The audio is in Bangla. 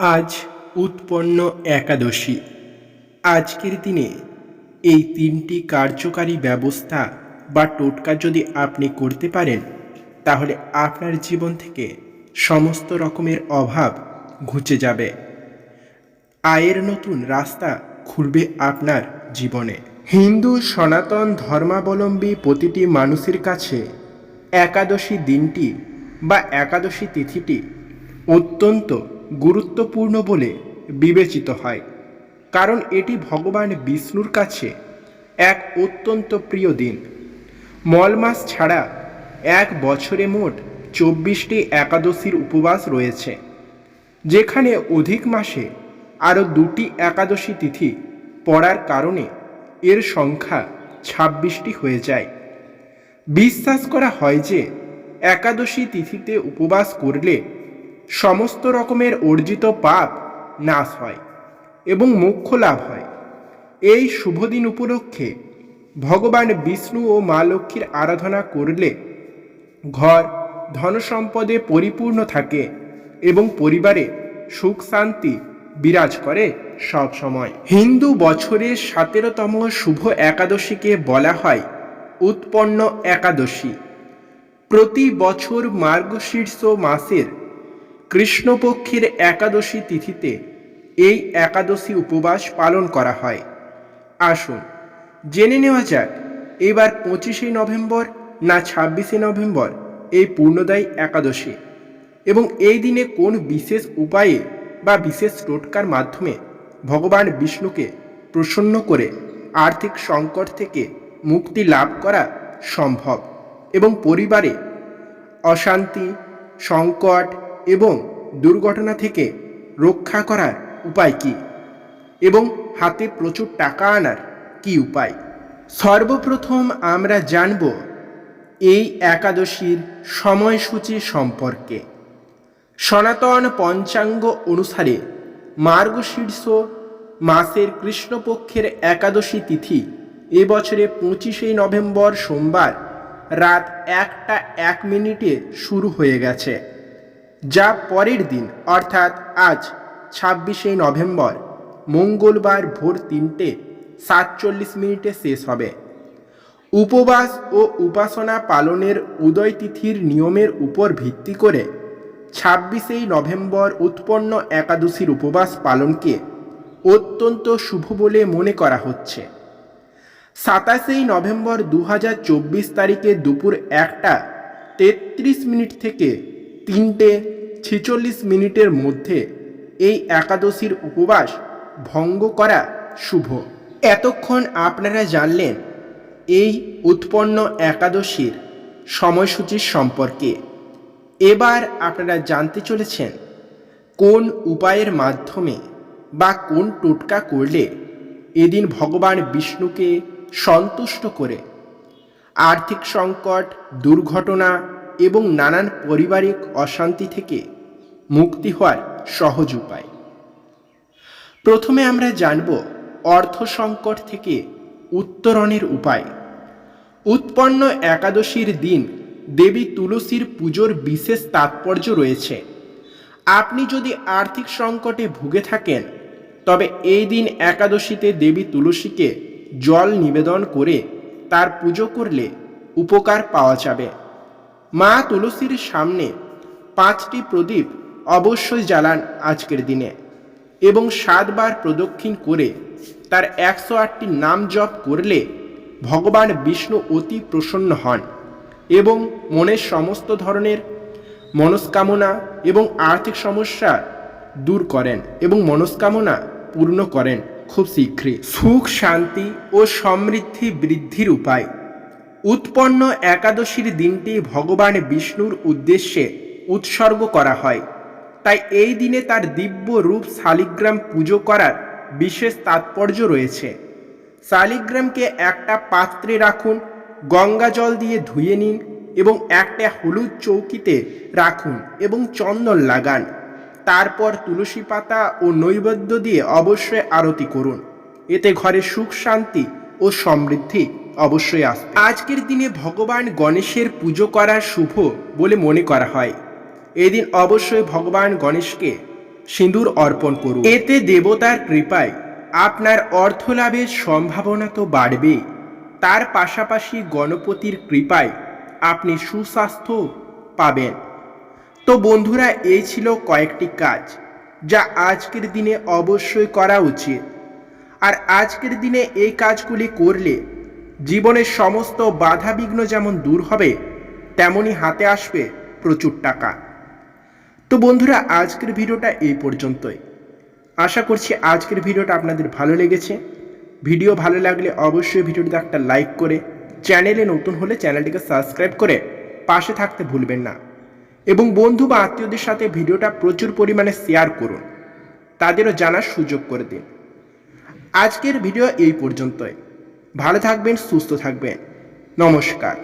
আজ উৎপন্ন একাদশী। আজকের দিনে এই তিনটি কার্যকারী ব্যবস্থা বা টোটকা যদি আপনি করতে পারেন, তাহলে আপনার জীবন থেকে সমস্ত রকমের অভাব ঘুচে যাবে। আয়ের নতুন রাস্তা খুলবে আপনার জীবনে। হিন্দু, সনাতন ধর্মাবলম্বী প্রতিটি মানুষের কাছে একাদশী দিনটি বা একাদশী তিথিটি অত্যন্ত গুরুত্বপূর্ণ বলে বিবেচিত হয়। কারণ এটি ভগবান বিষ্ণুর কাছে এক অত্যন্ত প্রিয় দিন। মল মাস ছাড়া এক বছরে মোট চব্বিশটি একাদশীর উপবাস রয়েছে, যেখানে অধিক মাসে আরও দুটি একাদশী তিথি পড়ার কারণে এর সংখ্যা ছাব্বিশটি হয়ে যায়। বিশ্বাস করা হয় যে একাদশী তিথিতে উপবাস করলে সমস্ত রকমের অর্জিত পাপ নাশ হয় এবং মোক্ষ লাভ হয়। এই শুভ দিন উপলক্ষে ভগবান বিষ্ণু ও মা লক্ষ্মীর আরাধনা করলে ঘর, ধনসম্পদে পরিপূর্ণ থাকে এবং পরিবারে সুখ, শান্তি বিরাজ করে সব সময়। হিন্দু বছরের সতেরোতম শুভ একাদশীকে বলা হয় উৎপন্ন একাদশী। প্রতি বছর মার্গশীর্ষ মাসের কৃষ্ণপক্ষের একাদশী তিথিতে এই একাদশী উপবাস পালন করা হয়। আসুন, জেনে নেওয়া যাক, এবার পঁচিশে নভেম্বর না ছাব্বিশে নভেম্বর এই পূর্ণদায়ী একাদশী এবং এই দিনে কোন বিশেষ উপায়ে বা বিশেষ টোটকার মাধ্যমে ভগবান বিষ্ণুকে প্রসন্ন করে আর্থিক সংকট থেকে মুক্তি লাভ করা সম্ভব এবং পরিবারে অশান্তি, সংকট এবং দুর্ঘটনা থেকে রক্ষা করার উপায় কি? এবং হাতে প্রচুর টাকা আনার কি উপায়? সর্বপ্রথম আমরা জানব এই একাদশীর সময়সূচি সম্পর্কে। সনাতন পঞ্চাঙ্গ অনুসারে মার্গশীর্ষ মাসের কৃষ্ণপক্ষের একাদশী তিথি এবছরে পঁচিশে নভেম্বর সোমবার রাত একটা এক মিনিটে শুরু হয়ে গেছে। যা পরের দিন, অর্থাৎ আজ, ছাব্বিশে নভেম্বর, মঙ্গলবার ভোর তিনটে, সাতচল্লিশ মিনিটে শেষ হবে। উপবাস ও উপাসনা পালনের উদয় তিথির নিয়মের উপর ভিত্তি করে ছাব্বিশেই নভেম্বর উৎপন্ন একাদশীর উপবাস পালনকে অত্যন্ত শুভ বলে মনে করা হচ্ছে। সাতাশেই নভেম্বর দু হাজার চব্বিশ তারিখে দুপুর একটা, তেত্রিশ মিনিট থেকে তিনটে ছেচল্লিশ মিনিটের মধ্যে এই একাদশীর উপবাস ভঙ্গ করা শুভ। এতক্ষণ আপনারা জানলেন এই উৎপন্ন একাদশীর সময়সূচির সম্পর্কে। এবার আপনারা জানতে চলেছেন কোন উপায়ের মাধ্যমে বা কোন টোটকা করলে এদিন ভগবান বিষ্ণুকে সন্তুষ্ট করে। আর্থিক সংকট, দুর্ঘটনা এবং নানান পারিবারিক অশান্তি থেকে মুক্তি হওয়ার সহজ উপায়। প্রথমে আমরা জানব অর্থ সংকট থেকে উত্তরণের উপায়। উৎপন্ন একাদশীর দিন দেবী তুলসীর পুজোর বিশেষ তাৎপর্য রয়েছে। আপনি যদি আর্থিক সংকটে ভুগে থাকেন, তবে এই দিন একাদশীতে দেবী তুলসীকে জল নিবেদন করে তার পুজো করলে উপকার পাওয়া যাবে। মা তুলসীর সামনে পাঁচটি প্রদীপ অবশ্যই জ্বালান আজকের দিনে এবং সাতবার প্রদক্ষিণ করে তার একশো আটটি নাম জপ করলে ভগবান বিষ্ণু অতি প্রসন্ন হন এবং মনের সমস্ত ধরনের মনস্কামনা এবং আর্থিক সমস্যা দূর করেন এবং মনস্কামনা পূর্ণ করেন খুব শীঘ্রই। সুখ, শান্তি ও সমৃদ্ধি বৃদ্ধির উপায়। উৎপন্ন একাদশীর দিনটি ভগবান বিষ্ণুর উদ্দেশ্যে উৎসর্গ করা হয়। তাই এই দিনে তার দিব্য রূপ শালিগ্রাম পুজো করার বিশেষ তাৎপর্য রয়েছে। শালিগ্রামকে একটা পাত্রে রাখুন, গঙ্গা জল দিয়ে ধুয়ে নিন এবং একটা হলুদ চৌকিতে রাখুন এবং চন্দন লাগান। তারপর তুলসী পাতা ও নৈবেদ্য দিয়ে অবশ্যই আরতি করুন। এতে ঘরে সুখ, শান্তি ও সমৃদ্ধি অবশ্যই আসবে। আজকের দিনে ভগবান গণেশের পুজো করা শুভ বলে মনে করা হয়। এদিন অবশ্যই ভগবান গণেশকে সিঁদুর অর্পণ করুন। এতে দেবতার কৃপায় আপনার অর্থ লাভের সম্ভাবনা তো বাড়বে। তার পাশাপাশি গণপতির কৃপায় আপনি সুস্বাস্থ্য পাবেন। তো বন্ধুরা, এই ছিল কয়েকটি কাজ যা আজকের দিনে অবশ্যই করা উচিত। আর আজকের দিনে এই কাজগুলি করলে জীবনের সমস্ত বাধাবিঘ্ন যেমন দূর হবে তেমনই হাতে আসবে প্রচুর টাকা। তো বন্ধুরা, আজকের ভিডিওটা এই পর্যন্তই। আশা করছি আজকের ভিডিওটা আপনাদের ভালো লেগেছে। ভিডিও ভালো লাগলে অবশ্যই ভিডিওটিতে একটা লাইক করে, চ্যানেলে নতুন হলে চ্যানেলটিকে সাবস্ক্রাইব করে পাশে থাকতে ভুলবেন না। এবং বন্ধু বা আত্মীয়দের সাথে ভিডিওটা প্রচুর পরিমাণে শেয়ার করুন। তাদেরও জানার সুযোগ করে দিন। আজকের ভিডিও এই পর্যন্তই। ভালো থাকবেন, সুস্থ থাকবেন। নমস্কার।